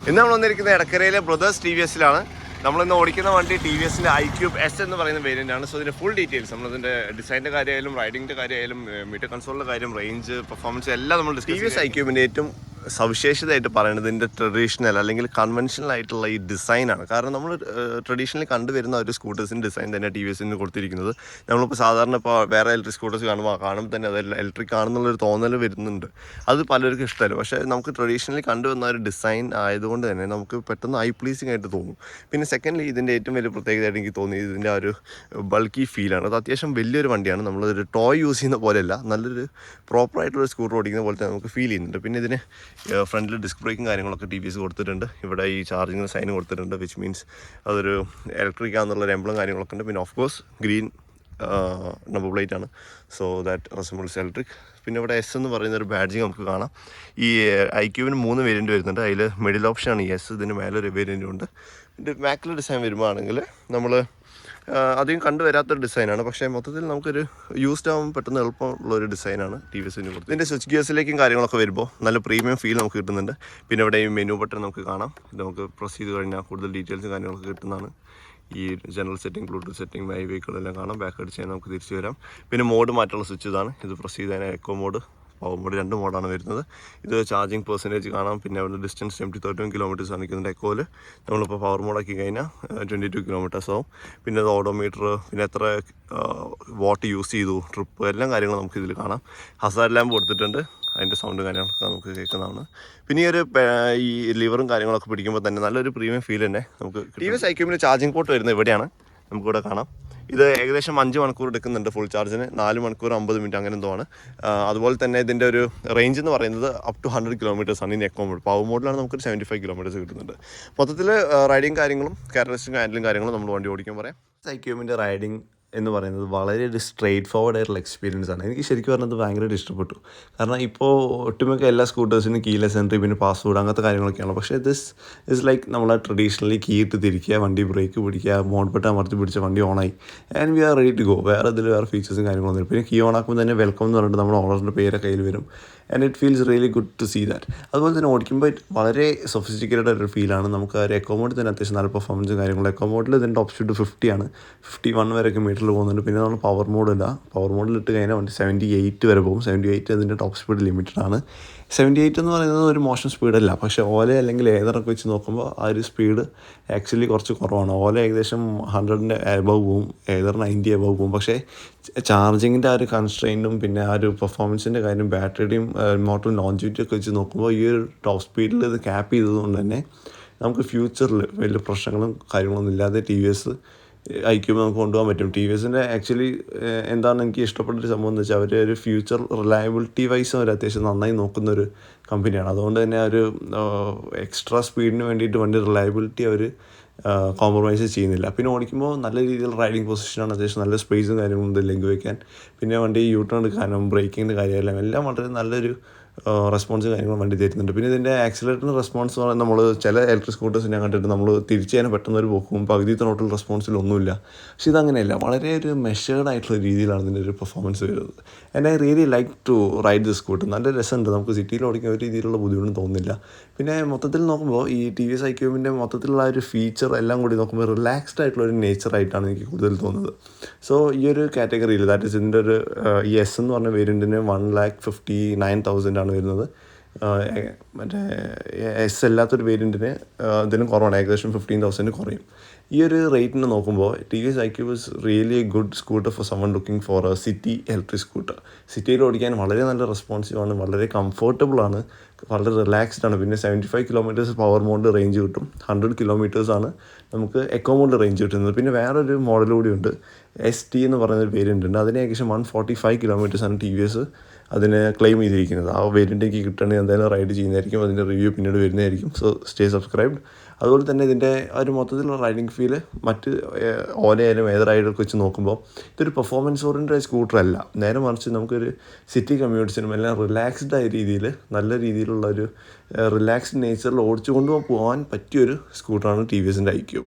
ഇന്ന് നമ്മൾ വന്നിരിക്കുന്നത് എടക്കരയിലെ ബ്രദേഴ്സ് ടി വി എസിലാണ് നമ്മളിന്ന് ഓടിക്കുന്ന വണ്ടി ടി വി എസിന്റെ ഐ ക്യൂബ് എസ് എന്ന് പറയുന്ന വേരിയന്റ് ആണ്. സോ ഇതിന്റെ ഫുൾ ഡീറ്റെയിൽസ് നമ്മളിതിന്റെ ഡിസൈനിന്റെ കാര്യമായാലും റൈഡിങ്ങിന്റെ കാര്യമായാലും മീറ്റർ കൺസോളിന്റെ കാര്യം റേഞ്ച് പെർഫോമൻസ് എല്ലാം നമ്മൾ ടി വി എസ് ഐ ക്യൂബിന്റെ ഏറ്റവും സവിശേഷതയായിട്ട് പറയുന്നത് ഇതിന്റെ ട്രഡീഷണൽ അല്ലെങ്കിൽ കൺവെൻഷണൽ ആയിട്ടുള്ള ഈ ഡിസൈനാണ് കാരണം നമ്മൾ ട്രഡീഷണലി കണ്ടുവരുന്ന ഒരു സ്കൂട്ടേഴ്സിന്റെ ഡിസൈൻ തന്നെ ടി വി എസിന് കൊടുത്തിരിക്കുന്നത്. നമ്മളിപ്പോൾ സാധാരണ ഇപ്പോൾ വേറെ ഇലക്ട്രിക് സ്കൂട്ടേഴ്സ് കാണുമ്പോൾ കാണുമ്പോൾ തന്നെ അത് ഇലക്ട്രിക് ആണെന്നുള്ളൊരു തോന്നൽ വരുന്നുണ്ട്. അത് പലർക്കും ഇഷ്ടമല്ല. പക്ഷേ നമുക്ക് ട്രഡീഷണലി കണ്ടുവന്ന ഒരു ഡിസൈൻ ആയതുകൊണ്ട് തന്നെ നമുക്ക് പെട്ടെന്ന് ഐ പ്ലീസിങ് ആയിട്ട് തോന്നും. പിന്നെ സെക്കൻഡ്ലി ഇതിന്റെ ഏറ്റവും വലിയ പ്രത്യേകതയായിട്ട് എനിക്ക് തോന്നി ഇതിന്റെ ഒരു ബൾക്കി ഫീലാണ് അത് അത്യാവശ്യം വലിയൊരു വണ്ടിയാണ്. നമ്മളൊരു ടോയ് യൂസ് ചെയ്യുന്ന പോലെയല്ല നല്ലൊരു പ്രോപ്പറായിട്ടുള്ള സ്കൂട്ടർ ഓടിക്കുന്ന പോലെ നമുക്ക് ഫീൽ ചെയ്യുന്നുണ്ട്. പിന്നെ ഇതിന് ഫ്രണ്ടിൽ ഡിസ്ക് ബ്രേക്കും കാര്യങ്ങളൊക്കെ ടി വി എസ് കൊടുത്തിട്ടുണ്ട്. ഇവിടെ ഈ ചാർജിങ്ങിന് സൈൻ കൊടുത്തിട്ടുണ്ട് വിച്ച് മീൻസ് അതൊരു ഇലക്ട്രിക് ആണെന്നുള്ള എംബ്ലം കാര്യങ്ങളൊക്കെ ഉണ്ട്. പിന്നെ of course green number plate ആണ്. സോ ദാറ്റ് റെസംബിൾസ് ഇലക്ട്രിക് പിന്നെ ഇവിടെ എസ് എന്ന് പറയുന്ന ഒരു ബാഡ്ജിങ് നമുക്ക് കാണാം. ഈ ഐ ക്യൂവിന് മൂന്ന് വേരിയന്റ് വരുന്നുണ്ട്. അതിൽ മിഡിൽ ഓപ്ഷനാണ് ഈ എസ് ഇതിന് മേലൊരു വേരിയന്റും ഉണ്ട്. ഇത് ബാക്കിൽ ഡിസൈൻ വരുമ്പോഴാണെങ്കിൽ നമ്മൾ അധികം കണ്ടുവരാത്തൊരു ഡിസൈനാണ് പക്ഷേ മൊത്തത്തിൽ നമുക്കൊരു യൂസ്ഡ് ആവാൻ പെട്ടെന്ന് എളുപ്പമുള്ള ഒരു ഡിസൈനാണ് ടി വി എസിന് കൊടുത്തത്. ഇതിന്റെ സ്വിച്ച് ഗിയേഴ്സിലേക്കും കാര്യങ്ങളൊക്കെ വരുമ്പോൾ നല്ല പ്രീമിയം ഫീൽ നമുക്ക് കിട്ടുന്നുണ്ട്. പിന്നെ ഇവിടെ ഈ മെനു ബട്ടൺ നമുക്ക് കാണാം. ഇത് നമുക്ക് പ്രസ് ചെയ്ത് കഴിഞ്ഞാൽ കൂടുതൽ ഡീറ്റെയിൽസും കാര്യങ്ങളൊക്കെ കിട്ടുന്നതാണ്. ഈ general setting bluetooth setting my വെഹിക്കിളെല്ലാം കാണാം. ബാക്ക് അടിച്ച് നമുക്ക് തിരിച്ചു വരാം. പിന്നെ മോഡ് മാറ്റാനുള്ള സ്വിച്ച് ഇതാണ്. ഇത് പ്രസ് ചെയ്ത് എക്കോ മോഡ് പവർ മോഡ് രണ്ട് മോഡാണ് വരുന്നത്. ഇത് ചാർജിങ് പെർസെന്റേജ് കാണാം. പിന്നെ അവിടെ distance twenty thirty one kilometres ആണ് നിൽക്കുന്നത് എക്കോയിൽ നമ്മളിപ്പോൾ പവർ മോഡാക്കി കഴിഞ്ഞാൽ ട്വന്റി ടു കിലോമീറ്റേഴ്സ് ആവും. പിന്നെ അത് ഓഡോമീറ്റർ പിന്നെ എത്ര വാട്ട് യൂസ് ചെയ്തു ട്രിപ്പ് എല്ലാം കാര്യങ്ങളും നമുക്ക് ഇതിൽ കാണാം. ഹസാർ ലാമ്പ് കൊടുത്തിട്ടുണ്ട്. അതിന്റെ സൗണ്ടും കാര്യങ്ങളൊക്കെ നമുക്ക് കേൾക്കുന്നതാണ്. പിന്നെ ഈ ഒരു ഈ ലിവറും കാര്യങ്ങളൊക്കെ പിടിക്കുമ്പോൾ തന്നെ നല്ലൊരു പ്രീമിയം ഫീൽ തന്നെ നമുക്ക് ടി വി സൈക്യൂമിന് ചാർജിങ് പോർട്ട് വരുന്നത് ഇവിടെയാണ്. നമുക്കിവിടെ കാണാം. ഇത് ഏകദേശം അഞ്ച് മണിക്കൂർ എടുക്കുന്നുണ്ട് ഫുൾ ചാർജിന് നാല് മണിക്കൂർ അമ്പത് മിനിറ്റ് അങ്ങനെ എന്തോ ആണ്. അതുപോലെ തന്നെ ഇതിന്റെ ഒരു റേഞ്ച് എന്ന് പറയുന്നത് അപ് ടു ഹൺഡ്രഡ് ആണ് ഇനി എക്കോ മോഡ് പവർ മോഡിലാണ് നമുക്ക് സെവന്റി ഫൈവ് കിലോമീറ്റേഴ്സ് കിട്ടുന്നുണ്ട്. മൊത്തത്തിൽ റൈഡിങ് കാര്യങ്ങളും കാരക്ടറിസ്റ്റിക് ഹാൻഡിലും കാര്യങ്ങളും നമ്മൾ വണ്ടി ഓടിക്കാൻ പറയാം. സൈക്യൂമിന്റെ റൈഡിങ് എന്ന് പറയുന്നത് വളരെ ഒരു സ്ട്രെയിറ്റ് ഫോർവേഡ് ആയിട്ടുള്ള എക്സ്പീരിയൻസ് ആണ്. എനിക്ക് ശരിക്കും പറഞ്ഞത് ഭയങ്കരമായിട്ട് ഇഷ്ടപ്പെട്ടു. കാരണം ഇപ്പോൾ ഒട്ടുമിക്ക എല്ലാ സ്കൂട്ടേഴ്സിനും കീലെസ് എൻട്രി പിന്നെ പാസ്വേഡ് അങ്ങനത്തെ കാര്യങ്ങളൊക്കെയാണ് പക്ഷേ ദിസ് ഇസ് ലൈക്ക് നമ്മൾ ട്രഡീഷണലി കീ ഇട്ട് തിരിക്കുക വണ്ടി ബ്രേക്ക് പിടിക്കുക മോഡ് ബട്ടൺ അമർത്തി പിടിച്ച വണ്ടി ഓണായി and we are ready to go വേറെ ഇതിൽ വേറെ ഫീച്ചേഴ്സും കാര്യങ്ങളൊന്നും പിന്നെ കീ ഓണാക്കുമ്പോൾ തന്നെ വെൽക്കം എന്ന് പറഞ്ഞിട്ട് നമ്മുടെ ഓണറിന്റെ പേര് കയ്യിൽ വരും. And it feels really good to see that അതുപോലെ തന്നെ ഓടിക്കുമ്പോൾ വളരെ സൊഫിസ്റ്റിക്കേറ്റഡ് ഒരു ഫീലാണ് നമുക്ക് ആ ഒരു എക്കോ തന്നെ അത്യാവശ്യം നല്ല പെർഫോമൻസും കാര്യങ്ങളും. എക്കോമോട്ടിൽ ഇതിന്റെ ടോപ്പ് സ്പീഡ് ഫിഫ്റ്റി ആണ്. ഫിഫ്റ്റി വൺ വരെയൊക്കെ മീറ്ററിൽ പോകുന്നുണ്ട്. പിന്നെ നമ്മൾ പവർ മോഡില്ല പവർ മോഡിൽ ഇട്ട് കഴിഞ്ഞാൽ വണ്ടി സെവന്റി എയ്റ്റ് വരെ പോകും. സെവന്റി എയ്റ്റ് അതിന്റെ ടോപ്പ് സ്പീഡ് ലിമിറ്റഡ് ആണ് സെവന്റി എയ്റ്റ് എന്ന് പറയുന്നത് ഒരു മോശം സ്പീഡല്ല പക്ഷേ ഓല അല്ലെങ്കിൽ ഏതറൊക്കെ വെച്ച് നോക്കുമ്പോൾ ആ ഒരു സ്പീഡ് ആക്ച്വലി കുറച്ച് കുറവാണ്. ഓല ഏകദേശം ഹൺഡ്രഡിന്റെ എബവ് പോവും ഏതർ നയന്റി എബവ് പോവും പക്ഷേ ചാർജിങ്ങിന്റെ ആ ഒരു കൺസ്ട്രെയിന്റും പിന്നെ ആ ഒരു പെർഫോമൻസിന്റെ കാര്യം ബാറ്ററിയുടെയും മോട്ടറും ലോഞ്ചിറ്റി ഒക്കെ വെച്ച് നോക്കുമ്പോൾ ഈ ഒരു ടോപ്പ് സ്പീഡിൽ ഇത് ക്യാപ്പ് ചെയ്തതുകൊണ്ട് തന്നെ നമുക്ക് ഫ്യൂച്ചറിൽ വലിയ പ്രശ്നങ്ങളും കാര്യങ്ങളൊന്നും ഇല്ലാതെ ടി വി എസ് ഐക്യൂബ് നമുക്ക് കൊണ്ടുപോകാൻ പറ്റും. ടി വി എസിന്റെ ആക്ച്വലി എന്താണ് എനിക്ക് ഇഷ്ടപ്പെട്ട ഒരു സംഭവം എന്ന് വെച്ചാൽ അവർ ഒരു ഫ്യൂച്ചർ റിലയബിലിറ്റി വൈസ് അവർ അത്യാവശ്യം നന്നായി നോക്കുന്ന ഒരു കമ്പനിയാണ് അതുകൊണ്ട് തന്നെ ഒരു എക്സ്ട്രാ സ്പീഡിന് വേണ്ടിയിട്ട് വണ്ടി റിലയബിലിറ്റി അവർ കോംപ്രമൈസ് ചെയ്യുന്നില്ല. പിന്നെ ഓടിക്കുമ്പോൾ നല്ല രീതിയിൽ റൈഡിങ് പൊസിഷനാണ് അത്യാവശ്യം നല്ല സ്പേസും കാര്യങ്ങളും ഉണ്ട് ലെങ്ക് വയ്ക്കാൻ പിന്നെ വണ്ടി യൂ ടേൺ എടുക്കാനും ബ്രേക്കിങ്ങിന്റെ കാര്യമെല്ലാം എല്ലാം വളരെ നല്ലൊരു റെസ്പോൺസ് കാര്യങ്ങളും വണ്ടി തരുന്നുണ്ട്. പിന്നെ ഇതിന്റെ ആക്സിലേറ്ററിന് റെസ്പോൺസ് എന്ന് പറയുന്നത് നമ്മൾ ചില ഇലക്ട്രിക് സ്കൂട്ടേഴ്സ് ഞാൻ കണ്ടിട്ട് നമ്മൾ തിരിച്ചു തന്നെ പെട്ടെന്ന് ഒരു പോക്കും പകുതി ടോട്ടൽ റെസ്പോൺസിൽ ഒന്നുമില്ല. പക്ഷെ ഇതങ്ങനെയല്ല. വളരെ ഒരു മെഷേർഡ് ആയിട്ടുള്ള രീതിയിലാണ് ഇതിന്റെ ഒരു പെർഫോമൻസ് വരുന്നത്. And I really like to ride the scooter നല്ല രസമുണ്ട്. നമുക്ക് സിറ്റിയിൽ ഓടിക്കാൻ ഒരു രീതിയിലുള്ള ബുദ്ധിമുട്ടും തോന്നുന്നില്ല. പിന്നെ മൊത്തത്തിൽ നോക്കുമ്പോൾ ഈ ടി വി എസ് ഐക്യൂബിന്റെ മൊത്തത്തിലുള്ള ഒരു ഫീച്ചർ എല്ലാം കൂടി നോക്കുമ്പോൾ റിലാക്സ്ഡ് ആയിട്ടുള്ള ഒരു നേച്ചർ ആയിട്ടാണ് എനിക്ക് കൂടുതൽ തോന്നുന്നത്. സോ ഈ ഒരു കാറ്റഗറിയിൽ ദാറ്റ് ഇസ് ഇതിന്റെ ഒരു ഈ എസ് എന്ന് പറഞ്ഞ വേരിയന്റിന് one lakh fifty nine thousand ആണ് വരുന്നത്. മറ്റേ എസ് അല്ലാത്തൊരു വേരിയന്റിന് ഇതിനും കുറവാണ്. ഏകദേശം ഫിഫ്റ്റീൻ തൗസൻഡ് കുറയും. ഈ ഒരു റേറ്റിന് നോക്കുമ്പോൾ T V S I is really a good scooter for someone looking for a city electric scooter സിറ്റിയിൽ ഓടിക്കാൻ വളരെ നല്ല റെസ്പോൺസീവാണ് വളരെ കംഫർട്ടബിൾ ആണ് വളരെ റിലാക്സ്ഡ് ആണ്. പിന്നെ seventy five kilometres power mode range കിട്ടും. ഹൺഡ്രഡ് ആണ് നമുക്ക് എക്കോ മോഡ് റേഞ്ച് കിട്ടുന്നത്. പിന്നെ വേറൊരു മോഡൽ കൂടിയുണ്ട് എസ് ടി എന്ന് പറയുന്ന ഒരു വേരിയന്റ് ഉണ്ട് അതിന് ഏകദേശം വൺ ഫോർട്ടി ഫൈവ് കിലോമീറ്റേഴ്സ് ആണ് ടി വി എസ് അതിന് ക്ലെയിം ചെയ്തിരിക്കുന്നത്. ആ വേരിയന്റ് എനിക്ക് കിട്ടണമെങ്കിൽ എന്തായാലും റൈഡ് ചെയ്യുന്നതായിരിക്കും. അതിന്റെ റിവ്യൂ പിന്നീട് വരുന്നതായിരിക്കും. സോ സ്റ്റേ സബ്സ്ക്രൈബ്ഡ് അതുപോലെ തന്നെ ഇതിന്റെ ഒരു മൊത്തത്തിലുള്ള റൈഡിങ് ഫീൽ മറ്റ് ഓലയായാലും ഏത് റൈഡൊക്കെ വെച്ച് നോക്കുമ്പോൾ ഇതൊരു പെർഫോമൻസ് ഓറിയന്റഡ് സ്കൂട്ടർ അല്ല നേരെ മറിച്ച് നമുക്കൊരു സിറ്റി കമ്മ്യൂണിറ്റിനും എല്ലാം റിലാക്സ്ഡ് ആയ രീതിയിൽ നല്ല രീതിയിലുള്ള ഒരു റിലാക്സ്ഡ് നേച്ചറിൽ ഓടിച്ചു കൊണ്ടുപോകാൻ പറ്റിയൊരു സ്കൂട്ടറാണ് ടി വി എസിന്റെ ഐക്യു